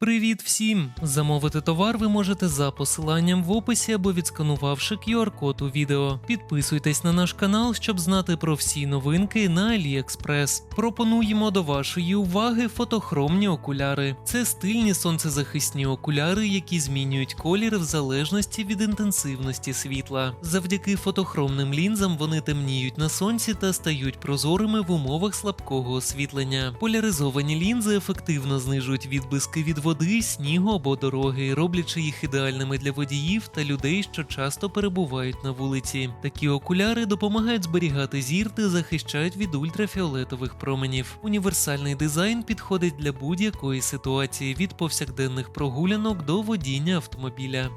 Привіт всім! Замовити товар ви можете за посиланням в описі або відсканувавши QR-код у відео. Підписуйтесь на наш канал, щоб знати про всі новинки на AliExpress. Пропонуємо до вашої уваги фотохромні окуляри. Це стильні сонцезахисні окуляри, які змінюють колір в залежності від інтенсивності світла. Завдяки фотохромним лінзам вони темніють на сонці та стають прозорими в умовах слабкого освітлення. Поляризовані лінзи ефективно знижують відблиски від води, снігу або дороги, роблячи їх ідеальними для водіїв та людей, що часто перебувають на вулиці. Такі окуляри допомагають зберігати зір та захищають від ультрафіолетових променів. Універсальний дизайн підходить для будь-якої ситуації від повсякденних прогулянок до водіння автомобіля.